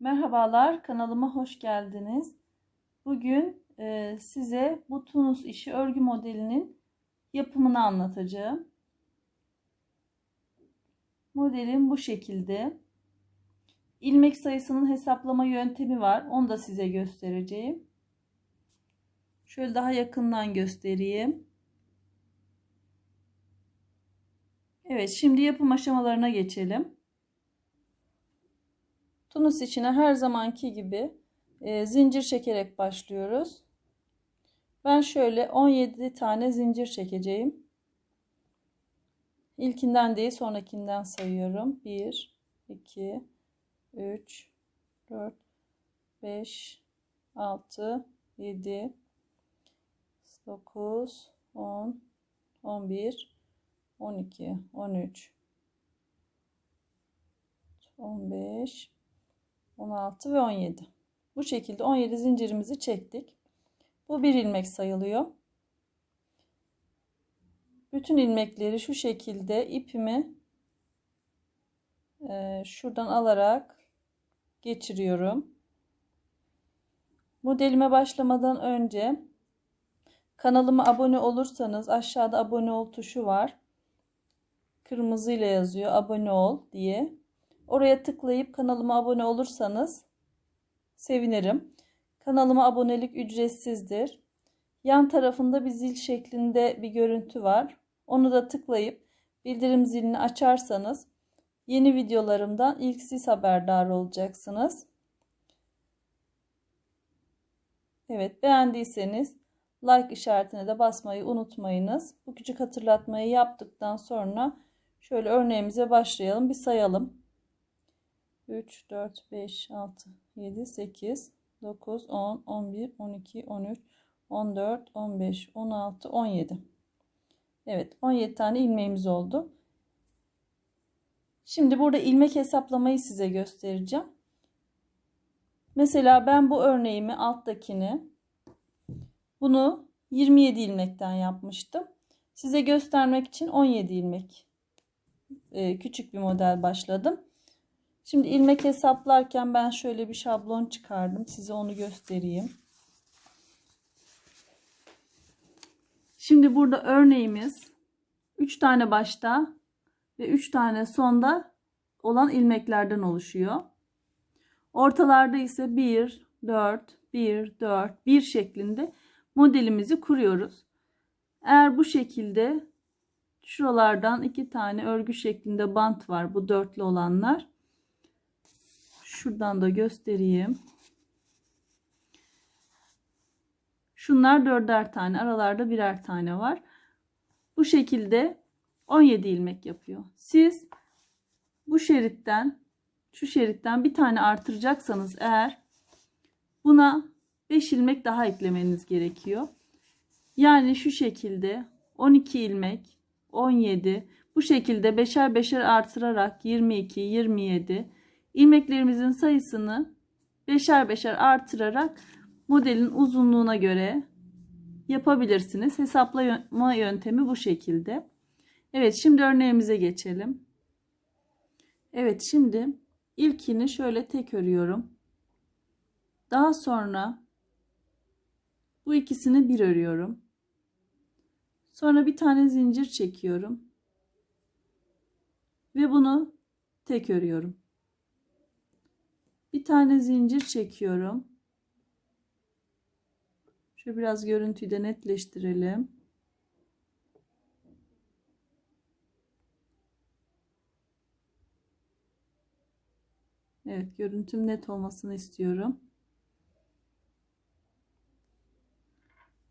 Merhabalar, kanalıma hoş geldiniz. Bugün e, size bu Tunus işi örgü modelinin yapımını anlatacağım. Modelim bu şekilde. İlmek sayısının hesaplama yöntemi var. Onu da size göstereceğim. Şöyle daha yakından göstereyim. Evet, şimdi yapım aşamalarına geçelim. Tunus içine her zamanki gibi e, zincir çekerek başlıyoruz. Ben şöyle 17 tane zincir çekeceğim. İlkinden değil sonrakinden sayıyorum. 1, 2, 3, 4, 5, 6, 7, 9, 10, 11, 12, 13, 15, 16 ve 17. Bu şekilde 17 zincirimizi çektik. Bu bir ilmek sayılıyor. Bütün ilmekleri şu şekilde ipimi e, şuradan alarak geçiriyorum. Modelime başlamadan önce kanalıma abone olursanız aşağıda abone ol tuşu var. Kırmızı ile yazıyor abone ol diye. Oraya tıklayıp kanalıma abone olursanız sevinirim. Kanalıma abonelik ücretsizdir. Yan tarafında bir zil şeklinde bir görüntü var. Onu da tıklayıp bildirim zilini açarsanız yeni videolarımdan ilk siz haberdar olacaksınız. Evet beğendiyseniz like işaretine de basmayı unutmayınız. Bu küçük hatırlatmayı yaptıktan sonra şöyle örneğimize başlayalım. Bir sayalım. 3, 4, 5, 6, 7, 8, 9, 10, 11, 12, 13, 14, 15, 16, 17. Evet 17 tane ilmeğimiz oldu. Şimdi burada ilmek hesaplamayı size göstereceğim. Mesela ben bu örneğimi alttakini bunu 27 ilmekten yapmıştım. Size göstermek için 17 ilmek e, küçük bir model başladım. Şimdi ilmek hesaplarken ben şöyle bir şablon çıkardım. Size onu göstereyim. Şimdi burada örneğimiz 3 tane başta ve 3 tane sonda olan ilmeklerden oluşuyor. Ortalarda ise 1, 4, 1, 4, 1 şeklinde modelimizi kuruyoruz. Eğer bu şekilde şuralardan iki tane örgü şeklinde bant var bu dörtlü olanlar. Şuradan da göstereyim. Şunlar dörder tane. Aralarda birer tane var. Bu şekilde 17 ilmek yapıyor. Siz bu şeritten şu şeritten bir tane artıracaksanız eğer buna 5 ilmek daha eklemeniz gerekiyor. Yani şu şekilde 12 ilmek 17 bu şekilde beşer beşer artırarak 22 27 ilmeklerimizin sayısını beşer beşer artırarak modelin uzunluğuna göre yapabilirsiniz. Hesaplama yöntemi bu şekilde. Evet şimdi örneğimize geçelim. Evet şimdi ilkini şöyle tek örüyorum. Daha sonra bu ikisini bir örüyorum. Sonra bir tane zincir çekiyorum. Ve bunu tek örüyorum bir tane zincir çekiyorum. Şöyle biraz görüntüyü de netleştirelim. Evet görüntüm net olmasını istiyorum.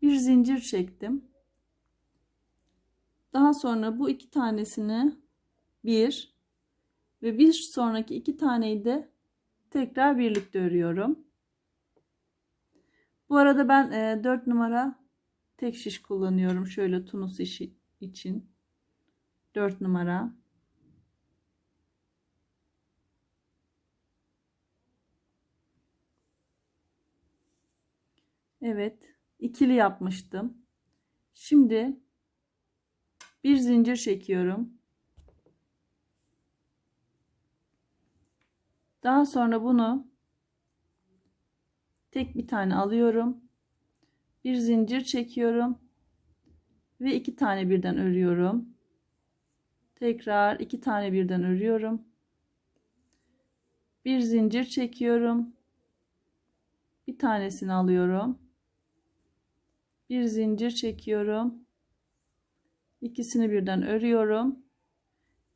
Bir zincir çektim. Daha sonra bu iki tanesini bir ve bir sonraki iki taneyi de tekrar birlikte örüyorum. Bu arada ben e, 4 numara tek şiş kullanıyorum. Şöyle tunus işi için. 4 numara. Evet. ikili yapmıştım. Şimdi bir zincir çekiyorum. Daha sonra bunu tek bir tane alıyorum. Bir zincir çekiyorum ve iki tane birden örüyorum. Tekrar iki tane birden örüyorum. Bir zincir çekiyorum. Bir tanesini alıyorum. Bir zincir çekiyorum. İkisini birden örüyorum.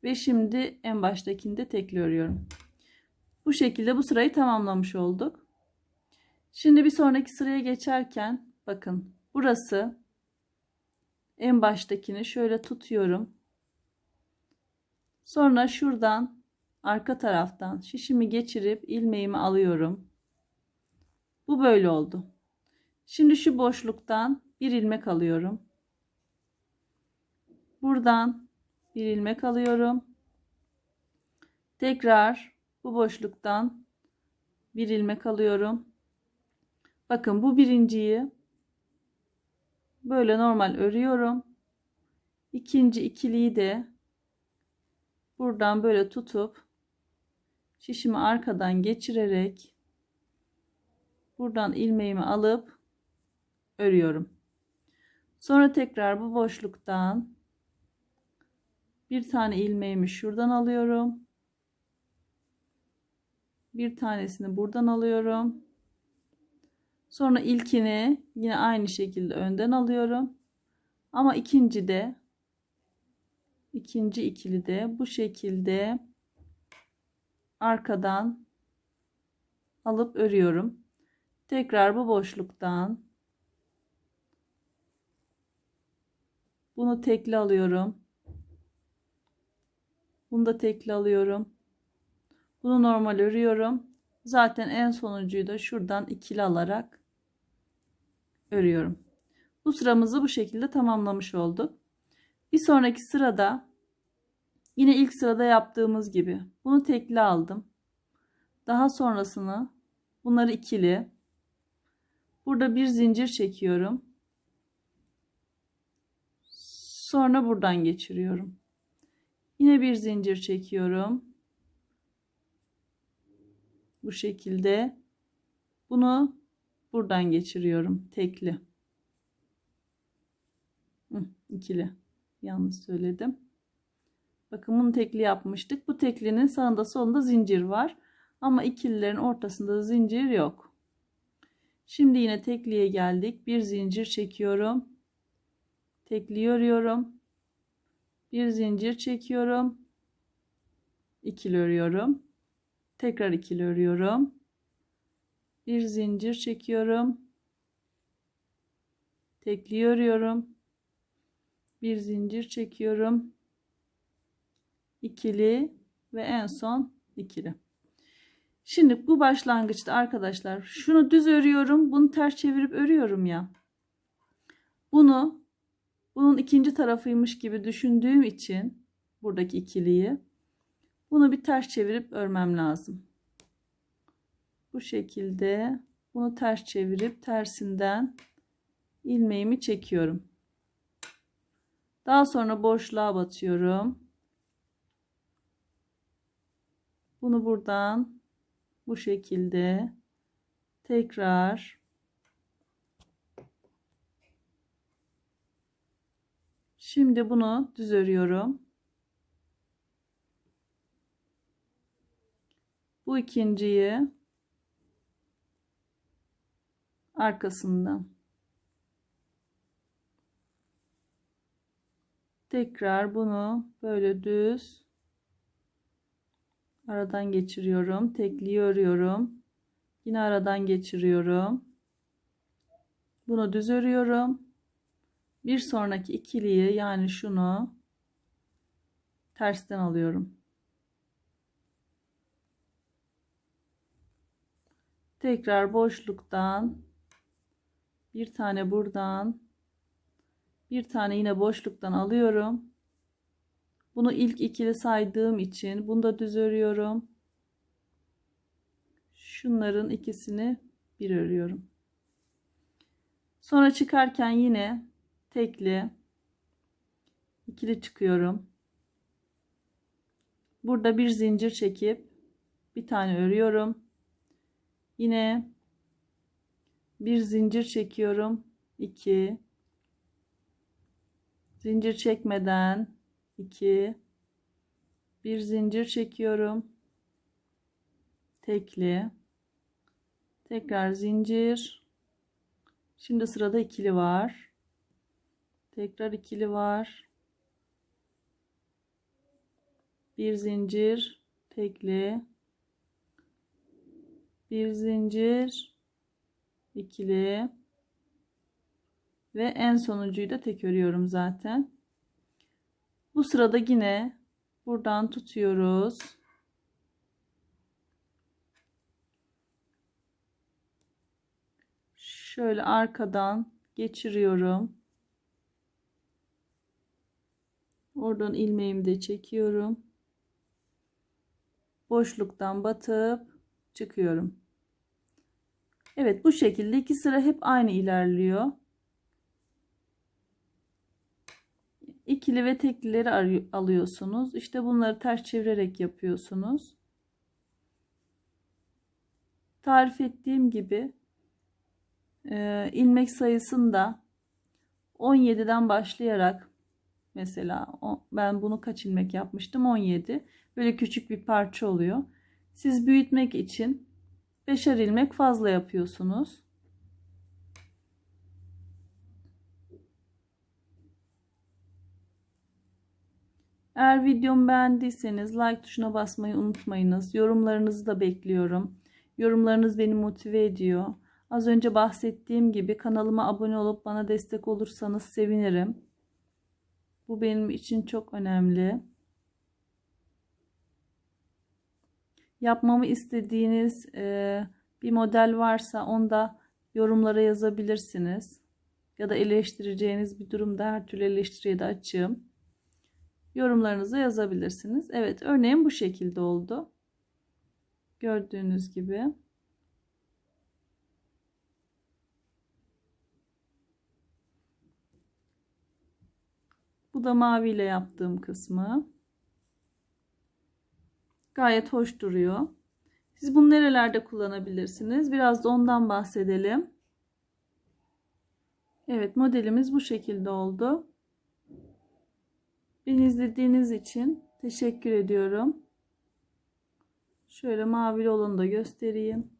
Ve şimdi en baştakini de tekli örüyorum. Bu şekilde bu sırayı tamamlamış olduk. Şimdi bir sonraki sıraya geçerken bakın burası en baştakini şöyle tutuyorum. Sonra şuradan arka taraftan şişimi geçirip ilmeğimi alıyorum. Bu böyle oldu. Şimdi şu boşluktan bir ilmek alıyorum. Buradan bir ilmek alıyorum. Tekrar bu boşluktan bir ilmek alıyorum. Bakın bu birinciyi böyle normal örüyorum. İkinci ikiliyi de buradan böyle tutup şişimi arkadan geçirerek buradan ilmeğimi alıp örüyorum. Sonra tekrar bu boşluktan bir tane ilmeğimi şuradan alıyorum. Bir tanesini buradan alıyorum. Sonra ilkini yine aynı şekilde önden alıyorum. Ama ikinci de ikinci ikili de bu şekilde arkadan alıp örüyorum. Tekrar bu boşluktan bunu tekli alıyorum. Bunu da tekli alıyorum. Bunu normal örüyorum. Zaten en sonuncuyu da şuradan ikili alarak örüyorum. Bu sıramızı bu şekilde tamamlamış olduk. Bir sonraki sırada yine ilk sırada yaptığımız gibi bunu tekli aldım. Daha sonrasını bunları ikili. Burada bir zincir çekiyorum. Sonra buradan geçiriyorum. Yine bir zincir çekiyorum. Bu şekilde bunu buradan geçiriyorum tekli. İkili. Yanlış söyledim. Bakın bunu tekli yapmıştık. Bu teklinin sağında solunda zincir var. Ama ikililerin ortasında zincir yok. Şimdi yine tekliye geldik. Bir zincir çekiyorum. Tekli örüyorum. Bir zincir çekiyorum. İkili örüyorum. Tekrar ikili örüyorum. Bir zincir çekiyorum. Tekli örüyorum. Bir zincir çekiyorum. İkili ve en son ikili. Şimdi bu başlangıçta arkadaşlar şunu düz örüyorum. Bunu ters çevirip örüyorum ya. Bunu bunun ikinci tarafıymış gibi düşündüğüm için buradaki ikiliyi bunu bir ters çevirip örmem lazım. Bu şekilde bunu ters çevirip tersinden ilmeğimi çekiyorum. Daha sonra boşluğa batıyorum. Bunu buradan bu şekilde tekrar Şimdi bunu düz örüyorum. Bu ikinciyi arkasından tekrar bunu böyle düz aradan geçiriyorum. Tekliği örüyorum. Yine aradan geçiriyorum. Bunu düz örüyorum. Bir sonraki ikiliyi yani şunu tersten alıyorum tekrar boşluktan bir tane buradan bir tane yine boşluktan alıyorum. Bunu ilk ikili saydığım için bunu da düz örüyorum. Şunların ikisini bir örüyorum. Sonra çıkarken yine tekli ikili çıkıyorum. Burada bir zincir çekip bir tane örüyorum Yine Bir zincir çekiyorum. 2 Zincir çekmeden 2 Bir zincir çekiyorum. Tekli. Tekrar zincir. Şimdi sırada ikili var. Tekrar ikili var. Bir zincir tekli. Bir zincir ikili ve en sonuncuyu da tek örüyorum zaten. Bu sırada yine buradan tutuyoruz. Şöyle arkadan geçiriyorum. Oradan ilmeğimi de çekiyorum. Boşluktan batıp çıkıyorum. Evet bu şekilde iki sıra hep aynı ilerliyor. ikili ve teklileri alıyorsunuz. İşte bunları ters çevirerek yapıyorsunuz. Tarif ettiğim gibi e, ilmek sayısında 17'den başlayarak mesela ben bunu kaç ilmek yapmıştım 17 böyle küçük bir parça oluyor siz büyütmek için 5'er ilmek fazla yapıyorsunuz Eğer videomu beğendiyseniz like tuşuna basmayı unutmayınız. Yorumlarınızı da bekliyorum. Yorumlarınız beni motive ediyor. Az önce bahsettiğim gibi kanalıma abone olup bana destek olursanız sevinirim. Bu benim için çok önemli. Yapmamı istediğiniz e, bir model varsa onu da yorumlara yazabilirsiniz. Ya da eleştireceğiniz bir durumda her türlü eleştiriye de açığım yorumlarınızı yazabilirsiniz. Evet örneğin bu şekilde oldu. Gördüğünüz gibi. Bu da maviyle yaptığım kısmı. Gayet hoş duruyor. Siz bunu nerelerde kullanabilirsiniz? Biraz da ondan bahsedelim. Evet modelimiz bu şekilde oldu. Beni izlediğiniz için teşekkür ediyorum. Şöyle mavi olanı da göstereyim.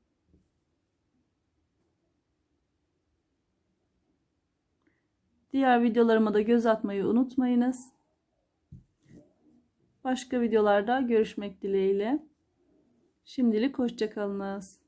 Diğer videolarıma da göz atmayı unutmayınız. Başka videolarda görüşmek dileğiyle. Şimdilik hoşçakalınız.